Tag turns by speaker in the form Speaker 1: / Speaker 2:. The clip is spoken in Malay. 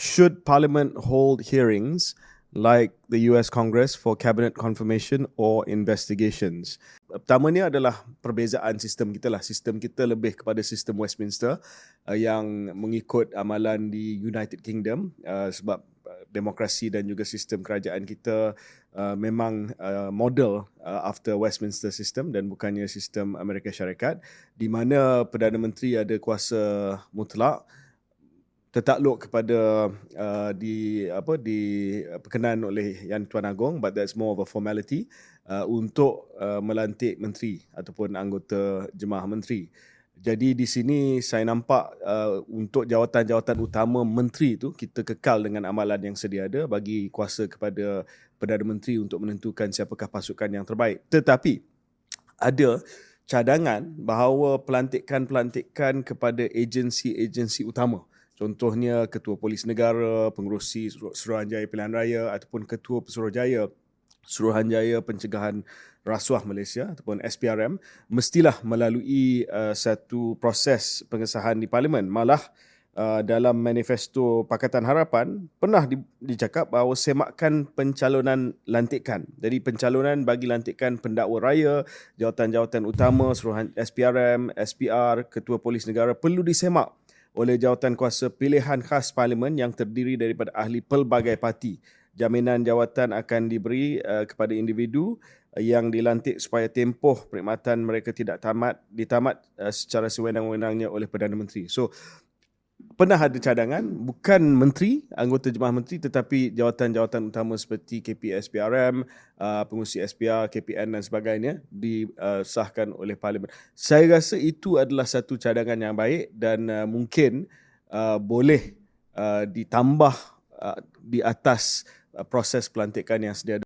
Speaker 1: should Parliament hold hearings like the US Congress for cabinet confirmation or investigations? Pertamanya adalah perbezaan sistem kita lah. Sistem kita lebih kepada sistem Westminster uh, yang mengikut amalan di United Kingdom uh, sebab uh, demokrasi dan juga sistem kerajaan kita uh, memang uh, model uh, after Westminster system dan bukannya sistem Amerika Syarikat di mana Perdana Menteri ada kuasa mutlak tertakluk kepada uh, di apa di uh, perkenan oleh Yang Tuan Agong but that's more of a formality uh, untuk uh, melantik menteri ataupun anggota jemaah menteri. Jadi di sini saya nampak uh, untuk jawatan-jawatan utama menteri itu kita kekal dengan amalan yang sedia ada bagi kuasa kepada Perdana Menteri untuk menentukan siapakah pasukan yang terbaik. Tetapi ada cadangan bahawa pelantikan-pelantikan kepada agensi-agensi utama Contohnya Ketua Polis Negara, Pengurusi Suruhanjaya Pilihan Raya ataupun Ketua Pesuruhjaya Suruhanjaya Pencegahan Rasuah Malaysia ataupun SPRM mestilah melalui uh, satu proses pengesahan di Parlimen. Malah uh, dalam manifesto Pakatan Harapan pernah di, dicakap bahawa semakan pencalonan lantikan. Jadi pencalonan bagi lantikan pendakwa raya, jawatan-jawatan utama Suruhan SPRM, SPR, Ketua Polis Negara perlu disemak oleh jawatan kuasa pilihan khas parlimen yang terdiri daripada ahli pelbagai parti. Jaminan jawatan akan diberi uh, kepada individu uh, yang dilantik supaya tempoh perkhidmatan mereka tidak tamat ditamat uh, secara sewenang-wenangnya oleh Perdana Menteri. So pernah ada cadangan bukan menteri anggota jemaah menteri tetapi jawatan-jawatan utama seperti KPS PRM, uh, pengurusi SPR, KPN dan sebagainya disahkan oleh parlimen. Saya rasa itu adalah satu cadangan yang baik dan uh, mungkin uh, boleh uh, ditambah uh, di atas uh, proses pelantikan yang sedia ada.